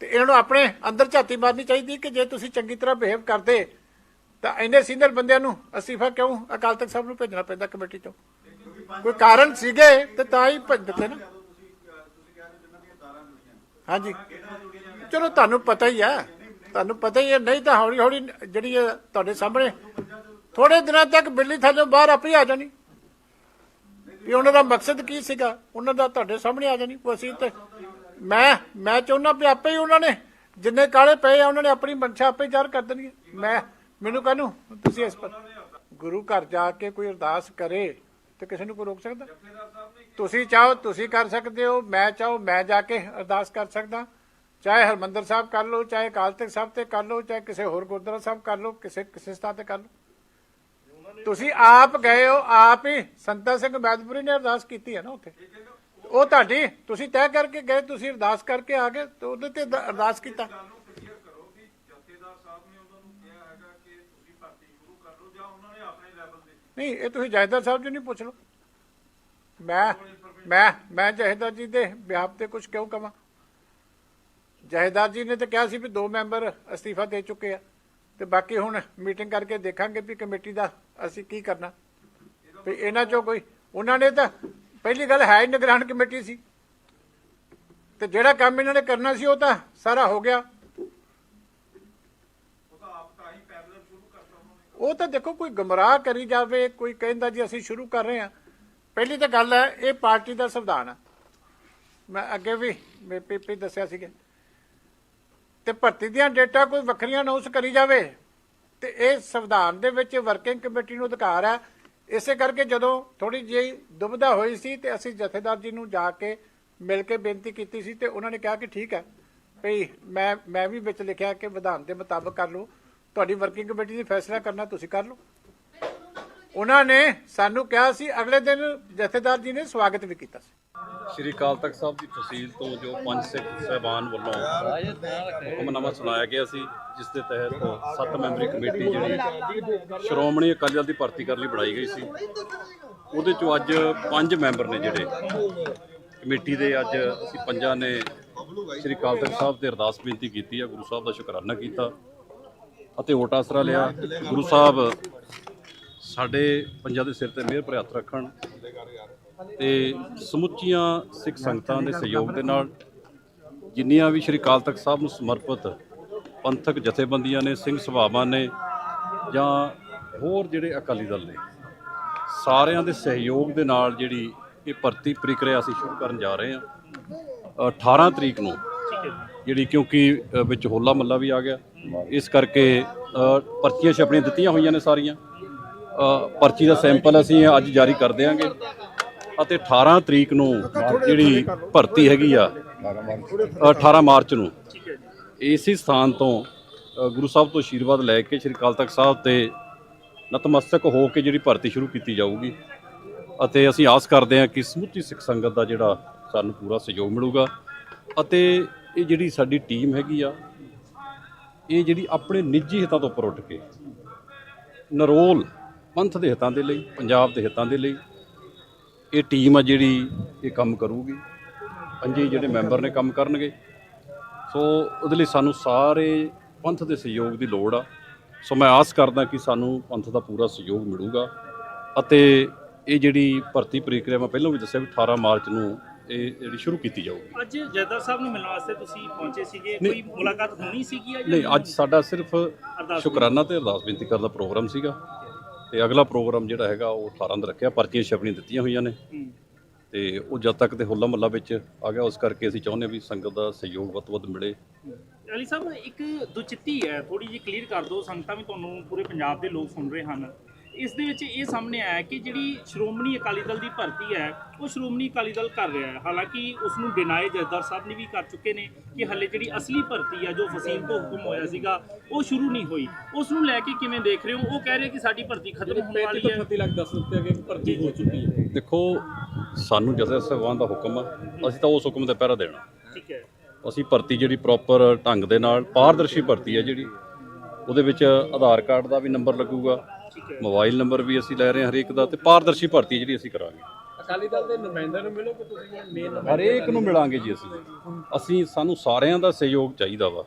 ਤੇ ਇਹਨਾਂ ਨੂੰ ਆਪਣੇ ਅੰਦਰ ਝਾਤੀ ਮਾਰਨੀ ਚਾਹੀਦੀ ਕਿ ਜੇ ਤੁਸੀਂ ਚੰਗੀ ਤਰ੍ਹਾਂ ਬਿਹੇਵ ਕਰਦੇ, ਤਾਂ ਇੰਨੇ ਸੀਨੀਅਰ ਬੰਦਿਆਂ ਨੂੰ ਅਸਤੀਫਾ ਕਿਉਂ ਅਕਾਲ ਤਖਤ ਸਾਹਿਬ ਨੂੰ ਭੇਜਣਾ ਪੈਂਦਾ ਕਮੇਟੀ ਤੋਂ ਕੋਈ ਕਾਰਨ ਸੀਗੇ ਤੇ ਤਾਂ ਹੀ ਭੇਜ ਦਿੱਤੇ ਨਾ। ਹਾਂਜੀ। ਚਲੋ, ਤੁਹਾਨੂੰ ਪਤਾ ਹੀ ਆ। ਤੁਹਾਨੂੰ ਪਤਾ ਹੀ ਹੈ ਨਹੀਂ ਤਾਂ ਹੌਲੀ ਹੌਲੀ ਜਿਹੜੀ ਇਹ ਤੁਹਾਡੇ ਸਾਹਮਣੇ ਥੋੜੇ ਦਿਨਾਂ ਤੱਕ ਬਿੱਲੀ ਥੱਲੇ ਬਾਹਰ ਆਪੇ ਆ ਜਾਣੀ। ਵੀ ਉਹਨਾਂ ਦਾ ਮਕਸਦ ਕੀ ਸੀਗਾ? ਉਹਨਾਂ ਦਾ ਤੁਹਾਡੇ ਸਾਹਮਣੇ ਆ ਜਾਣੀ। ਅਸੀਂ ਤੇ ਮੈਂ ਮੈਂ ਚਾਹੁੰਦਾ ਵੀ ਆਪੇ ਹੀ ਉਹਨਾਂ ਨੇ ਜਿੰਨੇ ਕਾਲੇ ਪਏ ਆ, ਉਹਨਾਂ ਨੇ ਆਪਣੀ ਮਨਸ਼ਾ ਆਪੇ ਹੀ ਜ਼ਾਹਰ ਕਰ ਦੇਣੀ ਹੈ। ਮੈਂ ਮੈਨੂੰ ਕਾਹਨੂੰ ਤੁਸੀਂ ਇਸ ਪਰ ਗੁਰੂ ਘਰ ਜਾ ਕੇ ਕੋਈ ਅਰਦਾਸ ਕਰੇ ਤੇ ਕਿਸੇ ਨੂੰ ਕੋਈ ਰੋਕ ਸਕਦਾ? ਤੁਸੀਂ ਚਾਹੋ, ਤੁਸੀਂ ਕਰ ਸਕਦੇ ਹੋ, ਮੈਂ ਚਾਹੋ, ਮੈਂ ਜਾ ਕੇ ਅਰਦਾਸ ਕਰ ਸਕਦਾ। ਚਾਹੇ ਹਰਮੰਦਰ ਸਾਹਿਬ ਕਰ ਲਓ, ਚਾਹੇ ਅਕਾਲ ਤਖਤ ਸਾਹਿਬ ਤੇ ਕਰ ਲਓ, ਚਾਹੇ ਕਿਸੇ ਹੋਰ ਗੁਰਦੁਆਰਾ ਸਾਹਿਬ ਕਰ ਲਓ, ਕਿਸੇ ਕਿਸੇ ਸਥਾਨ ਤੇ ਕਰ ਲਓ। ਤੁਸੀਂ ਆਪ ਗਏ ਹੋ ਆਪ ਹੀ ਸੰਤਾ ਸਿੰਘ ਮੈਦਪੁਰੀ ਨੇ ਅਰਦਾਸ ਕੀਤੀ ਹੈ ਨਾ ਉੱਥੇ। ਉਹ ਤੁਹਾਡੀ ਤੁਸੀਂ ਤੈਅ ਕਰਕੇ ਗਏ ਤੁਸੀਂ ਅਰਦਾਸ ਕਰਕੇ ਆ ਗਏ ਤੇ ਉਹਦੇ ਤੇ ਅਰਦਾਸ ਕੀਤਾ। ਨਹੀਂ ਇਹ ਤੁਸੀਂ ਜਾਇਦਾਰ ਸਾਹਿਬ ਜੀ ਨਹੀਂ ਪੁੱਛ ਲਓ। ਮੈਂ ਮੈਂ ਮੈਂ ਜਹੇਦਾਰ ਜੀ ਦੇ ਵਿਆਪ ਤੇ ਕੁਝ ਕਿਉਂ ਕਵਾਂ? ਜਹੇਦਾਰ ਜੀ ਨੇ ਤਾਂ ਕਿਹਾ ਸੀ ਵੀ ਦੋ ਮੈਂਬਰ ਅਸਤੀਫਾ ਦੇ ਚੁੱਕੇ ਆ। ਤੇ ਬਾਕੀ ਹੁਣ ਮੀਟਿੰਗ ਕਰਕੇ ਦੇਖਾਂਗੇ ਵੀ ਕਮੇਟੀ ਦਾ ਅਸੀਂ ਕੀ ਕਰਨਾ। ਵੀ ਇਹਨਾਂ ਚੋਂ ਕੋਈ, ਉਹਨਾਂ ਨੇ ਤਾਂ ਪਹਿਲੀ ਗੱਲ ਹੈ ਹੀ ਨਿਗਰਾਨ ਕਮੇਟੀ ਸੀ। ਤੇ ਜਿਹੜਾ ਕੰਮ ਇਹਨਾਂ ਨੇ ਕਰਨਾ ਸੀ ਉਹ ਤਾਂ ਸਾਰਾ ਹੋ ਗਿਆ। ਉਹ ਤਾਂ ਦੇਖੋ ਕੋਈ ਗਮਰਾਹ ਕਰੀ ਜਾਵੇ, ਕੋਈ ਕਹਿੰਦਾ ਜੀ ਅਸੀਂ ਸ਼ੁਰੂ ਕਰ ਰਹੇ ਹਾਂ। ਪਹਿਲੀ ਤਾਂ ਗੱਲ ਹੈ, ਇਹ ਪਾਰਟੀ ਦਾ ਸੰਵਿਧਾਨ ਹੈ ਮੈਂ ਅੱਗੇ ਵੀ ਮੈਂ ਪੀਪੀ ਦੱਸਿਆ ਸੀਗਾ। ਤੇ ਭਰਤੀ ਦੀਆਂ ਡੇਟਾ ਕੋਈ ਵੱਖਰੀਆਂ ਅਨਾਉਂਸ ਕਰੀ ਜਾਵੇ। ਤੇ ਇਹ ਸੰਵਿਧਾਨ ਦੇ ਵਿੱਚ ਵਰਕਿੰਗ ਕਮੇਟੀ ਨੂੰ ਅਧਿਕਾਰ ਹੈ। ਇਸੇ ਕਰਕੇ ਜਦੋਂ ਥੋੜੀ ਜਿਹੀ ਦੁਬਿਧਾ ਹੋਈ ਸੀ ਤੇ ਅਸੀਂ ਜਥੇਦਾਰ ਜੀ ਨੂੰ ਜਾ ਕੇ ਮਿਲ ਕੇ ਬੇਨਤੀ ਕੀਤੀ ਸੀ ਤੇ ਉਹਨਾਂ ਨੇ ਕਿਹਾ ਕਿ ਠੀਕ ਹੈ, ਭਈ ਮੈਂ ਮੈਂ ਵੀ ਵਿੱਚ ਲਿਖਿਆ ਕਿ ਵਿਧਾਨ ਦੇ ਮੁਤਾਬਕ ਕਰ ਲਓ। ਤੁਹਾਡੀ ਵਰਕਿੰਗ ਕਮੇਟੀ ਨੇ ਫੈਸਲਾ ਕਰਨਾ ਤੁਸੀਂ ਕਰ ਲਓ। ਉਹਨਾਂ ਨੇ ਸਾਨੂੰ ਕਿਹਾ ਸੀ, ਅਗਲੇ ਦਿਨ ਜਥੇਦਾਰ ਜੀ ਨੇ ਸਵਾਗਤ ਵੀ ਕੀਤਾ ਸੀ। ਸ਼੍ਰੀ ਅਕਾਲ ਤਖਤ ਸਾਹਿਬ ਦੀ ਫਸੀਲ ਤੋਂ ਜੋ ਪੰਜ ਸਿੱਖ ਸਹਿਬਾਨ ਵੱਲੋਂ ਹੁਕਮਨਾਮਾ ਸੁਣਾਇਆ ਗਿਆ ਸੀ, ਜਿਸ ਦੇ ਤਹਿਤ ਸੱਤ ਮੈਂਬਰੀ ਕਮੇਟੀ ਜਿਹੜੀ ਸ਼੍ਰੋਮਣੀ ਅਕਾਲੀ ਦਲ ਦੀ ਭਰਤੀ ਕਰਨ ਲਈ ਬਣਾਈ ਗਈ ਸੀ। ਉਹਦੇ ਚੋਂ ਅੱਜ ਪੰਜ ਮੈਂਬਰ ਨੇ ਜਿਹੜੇ ਕਮੇਟੀ ਦੇ ਅੱਜ ਅਸੀਂ ਪੰਜਾਂ ਨੇ ਸ਼੍ਰੀ ਅਕਾਲ ਤਖਤ ਸਾਹਿਬ ਤੇ ਅਰਦਾਸ ਬੇਨਤੀ ਕੀਤੀ ਹੈ ਗੁਰੂ ਸਾਹਿਬ ਦਾ ਸ਼ੁਕਰਾਨਾ ਕੀਤਾ ਅਤੇ ਵੋਟ ਆਸਰਾ ਲਿਆ। ਗੁਰੂ ਸਾਹਿਬ ਸਾਡੇ ਪੰਜਾਂ ਦੇ ਸਿਰ ਤੇ ਮਿਹਰ ਭਰੇ ਹੱਥ ਰੱਖਣ ਤੇ ਸਮੁੱਚੀਆਂ ਸਿੱਖ ਸੰਗਤਾਂ ਦੇ ਸਹਿਯੋਗ ਦੇ ਨਾਲ ਜਿੰਨੀਆਂ ਵੀ ਸ਼੍ਰੀ ਅਕਾਲ ਤਖਤ ਸਾਹਿਬ ਨੂੰ ਸਮਰਪਿਤ ਪੰਥਕ ਜਥੇਬੰਦੀਆਂ ਨੇ, ਸਿੰਘ ਸਭਾਵਾਂ ਨੇ ਜਾਂ ਹੋਰ ਜਿਹੜੇ ਅਕਾਲੀ ਦਲ ਨੇ, ਸਾਰਿਆਂ ਦੇ ਸਹਿਯੋਗ ਦੇ ਨਾਲ ਜਿਹੜੀ ਇਹ ਭਰਤੀ ਪ੍ਰਕਿਰਿਆ ਅਸੀਂ ਸ਼ੁਰੂ ਕਰਨ ਜਾ ਰਹੇ ਹਾਂ। 18 ਤਰੀਕ ਨੂੰ ਜਿਹੜੀ ਕਿਉਂਕਿ ਵਿੱਚ ਹੋਲਾ ਮੱਲਾ ਵੀ ਆ ਗਿਆ। ਇਸ ਕਰਕੇ ਪਰਚੀਆਂ ਛਪਣੀਆਂ ਦਿੱਤੀਆਂ ਹੋਈਆਂ ਨੇ ਸਾਰੀਆਂ। ਪਰਚੀ ਦਾ ਸੈਂਪਲ ਅਸੀਂ ਅੱਜ ਜਾਰੀ ਕਰ ਦਿਆਂਗੇ। ਅਤੇ 18 ਤਰੀਕ ਨੂੰ ਜਿਹੜੀ ਭਰਤੀ ਹੈਗੀ ਆ 18 ਮਾਰਚ ਨੂੰ, ਇਸੇ ਸਥਾਨ ਤੋਂ ਗੁਰੂ ਸਾਹਿਬ ਤੋਂ ਆਸ਼ੀਰਵਾਦ ਲੈ ਕੇ ਸ੍ਰੀ ਅਕਾਲ ਤਖਤ ਸਾਹਿਬ ਤੇ ਨਤਮਸਤਕ ਹੋ ਕੇ ਜਿਹੜੀ ਭਰਤੀ ਸ਼ੁਰੂ ਕੀਤੀ ਜਾਊਗੀ। ਅਤੇ ਅਸੀਂ ਆਸ ਕਰਦੇ ਹਾਂ ਕਿ ਸਮੁੱਚੀ ਸਿੱਖ ਸੰਗਤ ਦਾ ਜਿਹੜਾ ਸਾਨੂੰ ਪੂਰਾ ਸਹਿਯੋਗ ਮਿਲੂਗਾ। ਅਤੇ ਇਹ ਜਿਹੜੀ ਸਾਡੀ ਟੀਮ ਹੈਗੀ ਆ, ਇਹ ਜਿਹੜੀ ਆਪਣੇ ਨਿੱਜੀ ਹਿੱਤਾਂ ਤੋਂ ਉੱਪਰ ਉੱਠ ਕੇ, ਨਰੋਲ ਪੰਥ ਦੇ ਹਿੱਤਾਂ ਦੇ ਲਈ ਪੰਜਾਬ ਦੇ ਹਿੱਤਾਂ ਦੇ ਲਈ ਇਹ ਟੀਮ ਆ ਜਿਹੜੀ ਇਹ ਕੰਮ ਕਰੂਗੀ। ਪੰਜੇ ਜਿਹੜੇ ਮੈਂਬਰ ਨੇ ਕੰਮ ਕਰਨਗੇ। ਸੋ ਉਹਦੇ ਲਈ ਸਾਨੂੰ ਸਾਰੇ ਪੰਥ ਦੇ ਸਹਿਯੋਗ ਦੀ ਲੋੜ ਆ। ਸੋ ਮੈਂ ਆਸ ਕਰਦਾ ਕਿ ਸਾਨੂੰ ਪੰਥ ਦਾ ਪੂਰਾ ਸਹਿਯੋਗ ਮਿਲੂਗਾ। ਅਤੇ ਇਹ ਜਿਹੜੀ ਭਰਤੀ ਪ੍ਰਕਿਰਿਆ ਮੈਂ ਪਹਿਲਾਂ ਵੀ ਦੱਸਿਆ ਵੀ 18 ਮਾਰਚ ਨੂੰ ਇਹ ਜਿਹੜੀ ਸ਼ੁਰੂ ਕੀਤੀ ਜਾਊਗੀ। ਅੱਜ ਜੈਦਾ ਸਾਹਿਬ ਨੂੰ ਮਿਲਣ ਵਾਸਤੇ ਤੁਸੀਂ ਪਹੁੰਚੇ ਸੀਗੇ। ਕੋਈ ਮੁਲਾਕਾਤ ਹੋਣੀ ਸੀਗੀ ਨਹੀਂ ਅੱਜ ਸਾਡਾ ਸਿਰਫ ਸ਼ੁਕਰਾਨਾ ਤੇ ਅਰਦਾਸ ਬੇਨਤੀ ਕਰਨ ਦਾ ਪ੍ਰੋਗਰਾਮ ਸੀਗਾ। ਤੇ ਅਗਲਾ ਪ੍ਰੋਗਰਾਮ ਜਿਹੜਾ ਹੈਗਾ ਉਹ 18 ਦਾ ਰੱਖਿਆ ਪਰਚੀਆਂ ਛਪਣੀਆਂ ਦਿੱਤੀਆਂ ਹੋਈਆਂ ਨੇ। ਤੇ ਉਹ ਜਦ ਤੱਕ ਤੇ ਹੋਲਾ ਮੱਲਾ ਵਿੱਚ ਆ ਗਿਆ ਉਸ ਕਰਕੇ ਅਸੀਂ ਚਾਹੁੰਦੇ ਵੀ ਸੰਗਤ ਦਾ ਸਹਿਯੋਗ ਵੱਧ ਵੱਧ ਮਿਲੇ। ਅਲੀ ਸਾਹਿਬ ਇੱਕ ਦੁਚਿੱਤੀ ਹੈ ਥੋੜੀ ਜਿਹੀ ਕਲੀਅਰ ਕਰ ਦਿਓ ਸੰਗਤਾਂ ਵੀ ਤੁਹਾਨੂੰ ਪੂਰੇ ਪੰਜਾਬ ਦੇ ਲੋਕ ਸੁਣ ਰਹੇ ਹਨ। ਇਸ ਦੇ ਵਿੱਚ ਇਹ ਸਾਹਮਣੇ ਆਇਆ ਕਿ ਜਿਹੜੀ ਸ਼੍ਰੋਮਣੀ ਅਕਾਲੀ ਦਲ ਦੀ ਭਰਤੀ ਹੈ ਉਹ ਸ਼੍ਰੋਮਣੀ ਅਕਾਲੀ ਦਲ ਕਰ ਰਿਹਾ ਹੈ। ਹਾਲਾਂਕਿ ਉਸ ਨੂੰ ਡਿਨਾਈ ਜਥੇਦਾਰ ਸਾਹਿਬ ਨੇ ਵੀ ਕਰ ਚੁੱਕੇ ਨੇ ਕਿ ਹੱਲੇ ਜਿਹੜੀ ਅਸਲੀ ਭਰਤੀ ਹੈ ਜੋ ਫਸੀਲ ਤੋਂ ਹੁਕਮ ਹੋਇਆ ਸੀਗਾ ਉਹ ਸ਼ੁਰੂ ਨਹੀਂ ਹੋਈ। ਉਸ ਨੂੰ ਲੈ ਕੇ ਕਿਵੇਂ ਦੇਖ ਰਹੇ ਹੋ? ਉਹ ਕਹਿ ਰਹੇ ਕਿ ਸਾਡੀ ਭਰਤੀ ਖਤਮ ਹੋਣ ਵਾਲੀ ਹੈ। ਦੇਖੋ ਸਾਨੂੰ ਜਥੇ ਸਹਿਬਾਨ ਦਾ ਹੁਕਮ ਆ। ਅਸੀਂ ਤਾਂ ਉਸ ਹੁਕਮ ਤੇ ਪਹਿਰਾ ਦੇਣਾ। ਠੀਕ ਹੈ। ਅਸੀਂ ਭਰਤੀ ਜਿਹੜੀ ਪ੍ਰੋਪਰ ਢੰਗ ਦੇ ਨਾਲ ਪਾਰਦਰਸ਼ੀ ਭਰਤੀ ਹੈ ਜਿਹੜੀ। ਉਹਦੇ ਵਿੱਚ ਆਧਾਰ ਕਾਰਡ ਦਾ ਵੀ ਨੰਬਰ ਲੱਗੂਗਾ। ਹੈ ਮੋਬਾਈਲ ਨੰਬਰ ਵੀ ਅਸੀਂ ਲੈ ਰਹੇ ਹਾਂ ਹਰੇਕ ਦਾ ਤੇ ਪਾਰਦਰਸ਼ੀ ਭਰਤੀ ਜਿਹੜੀ ਅਸੀਂ ਕਰਾਂਗੇ। ਅਕਾਲੀ ਦਲ ਦੇ ਨੁਮਾਇੰਦਿਆਂ ਨੂੰ ਮਿਲੋ ਕਿ ਤੁਸੀਂ ਮੇਨ ਹਰੇਕ ਨੂੰ ਮਿਲਾਂਗੇ ਜੀ ਅਸੀਂ। ਅਸੀਂ ਸਾਨੂੰ ਸਾਰਿਆਂ ਦਾ ਸਹਿਯੋਗ ਚਾਹੀਦਾ ਵਾ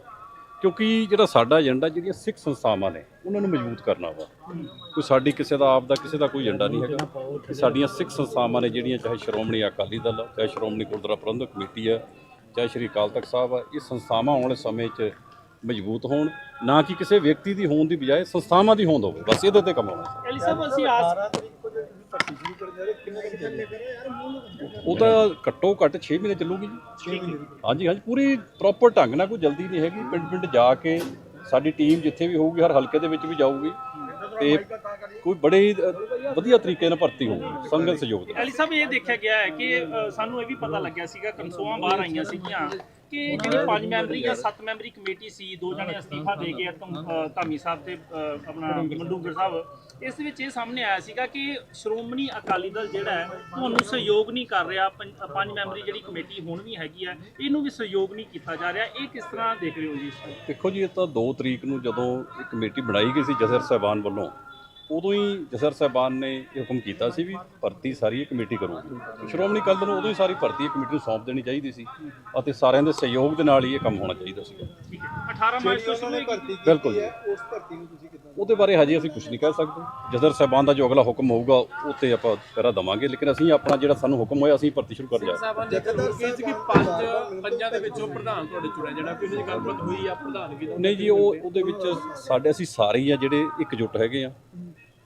ਕਿਉਂਕਿ ਜਿਹੜਾ ਸਾਡਾ ਏਜੰਡਾ ਜਿਹੜੀਆਂ ਸਿੱਖ ਸੰਸਥਾਵਾਂ ਨੇ ਉਹਨਾਂ ਨੂੰ ਮਜ਼ਬੂਤ ਕਰਨਾ ਵਾ। ਕੋਈ ਸਾਡੀ ਕਿਸੇ ਦਾ ਆਪ ਦਾ ਕਿਸੇ ਦਾ ਕੋਈ ਏਜੰਡਾ ਨਹੀਂ ਹੈਗਾ। ਸਾਡੀਆਂ ਸਿੱਖ ਸੰਸਥਾਵਾਂ ਨੇ ਜਿਹੜੀਆਂ ਚਾਹੇ ਸ਼੍ਰੋਮਣੀ ਅਕਾਲੀ ਦਲ ਚਾਹੇ ਸ਼੍ਰੋਮਣੀ ਗੁਰਦੁਆਰਾ ਪ੍ਰਬੰਧਕ ਕਮੇਟੀ ਆ ਚਾਹੇ ਸ਼੍ਰੀ ਅਕਾਲ ਤਖਤ ਸਾਹਿਬ ਆ ਇਹ ਸੰਸਥਾਵਾਂ ਆਉਣ ਵਾਲੇ ਸਮੇਂ 'ਚ ਮਜ਼ਬੂਤ ਹੋਣ ਨਾ ਕਿ ਕਿਸੇ ਵਿਅਕਤੀ ਦੀ ਹੋਣ ਦੀ ਬਜਾਏ ਸੰਸਥਾਵਾਂ ਦੀ ਹੋਂਦ ਹੋਵੇ। ਬਸ ਇਹਦੇ ਤੇ ਕੰਮ ਆਉਣਾ। ਅਲੀ ਸਾਹਿਬ ਅਸੀਂ ਆਸ ਉਹ ਤਾਂ ਘੱਟੋ ਘੱਟ 6 ਮਹੀਨੇ ਚੱਲੂਗੀ ਜੀ। ਹਾਂਜੀ ਹਾਂਜੀ ਪੂਰੀ ਪ੍ਰੋਪਰ ਢੰਗ ਨਾਲ ਕੋਈ ਜਲਦੀ ਨਹੀਂ ਹੈਗੀ। ਪਿੰਡ ਪਿੰਡ ਜਾ ਕੇ ਸਾਡੀ ਟੀਮ ਜਿੱਥੇ ਵੀ ਹੋਊਗੀ ਹਰ ਹਲਕੇ ਦੇ ਵਿੱਚ ਵੀ ਜਾਊਗੀ। ਤੇ ਕੋਈ ਬੜੇ ਵਧੀਆ ਤਰੀਕੇ ਨਾਲ ਭਰਤੀ ਹੋਊਗੀ ਸੰਗਤ ਸਹਿਯੋਗ ਦੇ ਨਾਲ। ਅਲੀ ਸਾਹਿਬ ਇਹ ਦੇਖਿਆ ਗਿਆ ਹੈ ਕਿ ਸਾਨੂੰ ਇਹ ਵੀ ਪਤਾ ਲੱਗਿਆ ਸੀਗਾ ਕਨਸੋਆਂ ਬਾਹਰ ਆਈਆਂ ਸੀਗੀਆਂ। ਕਿ ਜਿਹੜੀ ਪੰਜ ਮੈਂਬਰੀ ਜਾਂ ਸੱਤ ਮੈਂਬਰੀ ਕਮੇਟੀ ਸੀ ਦੋ ਜਣੇ ਅਸਤੀਫਾ ਦੇ ਗਏ ਧਮ- ਸਾਹਿਬ ਤੇ ਅ, ਆਪਣਾ ਮੰਡੂਗਰ ਸਾਹਿਬ। ਇਸ ਵਿੱਚ ਇਹ ਸਾਹਮਣੇ ਆਇਆ ਸੀਗਾ ਕਿ ਸ਼੍ਰੋਮਣੀ ਅਕਾਲੀ ਦਲ ਜਿਹੜਾ ਹੈ ਤੁਹਾਨੂੰ ਸਹਿਯੋਗ ਨਹੀਂ ਕਰ ਰਿਹਾ ਪੰਜ ਪੰਜ ਮੈਂਬਰੀ ਜਿਹੜੀ ਕਮੇਟੀ ਹੁਣ ਵੀ ਹੈਗੀ ਆ ਇਹਨੂੰ ਵੀ ਸਹਿਯੋਗ ਨਹੀਂ ਕੀਤਾ ਜਾ ਰਿਹਾ। ਇਹ ਕਿਸ ਤਰ੍ਹਾਂ ਦੇਖ ਰਹੇ ਹੋ ਜੀ ਇਸ ਨੂੰ ਦੇਖੋ ਜੀ ਇਹ ਤਾਂ 2 ਤਰੀਕ ਨੂੰ ਜਦੋਂ ਇਹ ਕਮੇਟੀ ਬਣਾਈ ਗਈ ਸੀ ਜਸਰ ਸਾਹਿਬਾਨ ਵੱਲੋਂ ਉਦੋਂ ਹੀ ਜਸਰ ਸਾਹਿਬਾਨ ਨੇ ਇਹ ਹੁਕਮ ਕੀਤਾ ਸੀ ਵੀ ਭਰਤੀ ਸਾਰੀ ਇਹ ਕਮੇਟੀ ਕਰੂਗੀ। ਸ਼੍ਰੋਮਣੀ ਅਕਾਲੀ ਦਲ ਨੂੰ ਉਦੋਂ ਹੀ ਸਾਰੀ ਭਰਤੀ ਇਹ ਕਮੇਟੀ ਨੂੰ ਸੌਂਪ ਦੇਣੀ ਚਾਹੀਦੀ ਸੀ ਅਤੇ ਸਾਰਿਆਂ ਦੇ ਸਹਿਯੋਗ ਦੇ ਨਾਲ ਹੀ ਇਹ ਕੰਮ ਹੋਣਾ ਚਾਹੀਦਾ ਸੀ। ਠੀਕ ਹੈ 18 ਮਾਰਚ ਤੋਂ ਸ਼ੁਰੂ ਹੋਏਗੀ ਬਿਲਕੁਲ ਜੀ। ਉਹਦੇ ਬਾਰੇ ਹਜੇ ਅਸੀਂ ਕੁਝ ਨਹੀਂ ਕਹਿ ਸਕਦੇ। ਜਦਰ ਸਾਹਿਬਾਨ ਦਾ ਜੋ ਅਗਲਾ ਹੁਕਮ ਹੋਊਗਾ ਉਹ ਤੇ ਆਪਾਂ ਪਹਿਰਾ ਦਵਾਂਗੇ ਲੇਕਿਨ ਅਸੀਂ ਆਪਣਾ ਜਿਹੜਾ ਸਾਨੂੰ ਹੁਕਮ ਹੋਇਆ ਅਸੀਂ ਭਰਤੀ ਸ਼ੁਰੂ ਕਰ ਜਾ ਨੇ ਕਿਹਾ ਸੀ ਕਿ ਪੰਜ ਪੰਜਾਂ ਦੇ ਵਿੱਚੋਂ ਪ੍ਰਧਾਨ ਤੁਹਾਡੇ ਚੁਣਿਆ ਜਾਣਾ ਕੋਈ ਨਹੀਂ ਗੱਲਬਾਤ ਹੋਈ ਆ ਪ੍ਰਧਾਨਗੀ ਦਾ ਨਹੀਂ ਜੀ ਉਹ ਉਹਦੇ ਵਿੱਚ ਸਾਡੇ ਅਸੀਂ ਸਾਰੇ ਹੀ ਆ ਜਿਹੜੇ ਇਕਜੁੱਟ ਹੈਗੇ ਆ।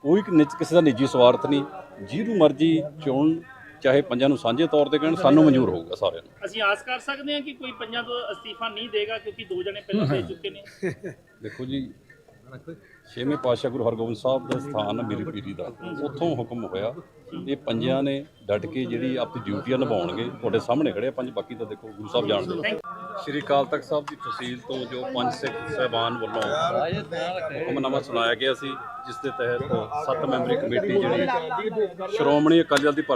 ਕੋਈ ਨਿੱਜ- ਕਿਸੇ ਦਾ ਨਿੱਜੀ ਸਵਾਰਥ ਨਹੀਂ। ਜਿਹਨੂੰ ਮਰਜ਼ੀ ਚੁਣ ਚਾਹੇ ਪੰਜਾਂ ਨੂੰ ਸਾਂਝੇ ਤੌਰ ਤੇ ਕਹਿਣ ਸਾਨੂੰ ਮਨਜ਼ੂਰ ਹੋਊਗਾ ਸਾਰਿਆਂ ਨੂੰ। ਅਸੀਂ ਆਸ ਕਰ ਸਕਦੇ ਹਾਂ ਕਿ ਕੋਈ ਪੰਜਾਂ ਤੋਂ ਅਸਤੀਫਾ ਨਹੀਂ ਦੇਗਾ ਕਿਉਂਕਿ ਦੋ ਜਣੇ ਪਹਿਲਾਂ ਦੇ ਚੁੱਕੇ ਨੇ। ਦੇਖੋ ਜੀ ਛੇਵੇਂ ਪਾਤਸ਼ਾਹ ਗੁਰੂ ਹਰਗੋਬਿੰਦ ਸਾਹਿਬ ਦਾ ਸਥਾਨ ਹੈ ਮੇਰੀ ਪੀਰੀ ਦਾ। ਉੱਥੋਂ ਹੁਕਮ ਹੋਇਆ ਇਹ ਪੰਜਾਂ ਨੇ ਡਟ ਕੇ ਜਿਹੜੀ ਆਪਣੀ ਡਿਊਟੀਆਂ ਨਿਭਾਉਣਗੇ, ਤੁਹਾਡੇ ਸਾਹਮਣੇ ਖੜੇ ਆ ਪੰਜ, ਬਾਕੀ ਤਾਂ ਦੇਖੋ ਗੁਰੂ ਸਾਹਿਬ ਜਾਣਦੇ ਸ਼੍ਰੀ ਅਕਾਲ ਤਖਤ ਸਾਹਿਬ ਦੀ ਤਹਿਸੀਲ ਤੋਂ ਜੋ ਪੰਜ ਸਿੱਖ ਸਹਿਬਾਨ ਵੱਲੋਂ ਹੁਕਮਨਾਮਾ ਸੁਣਾਇਆ ਗਿਆ ਸੀ, ਜਿਸ ਦੇ ਤਹਿਤ ਸੱਤ ਮੈਂਬਰੀ ਕਮੇਟੀ ਜਿਹੜੀ ਸ਼੍ਰੋਮਣੀ ਅਕਾਲੀ ਦਲ ਦੀ ਭਰਤੀ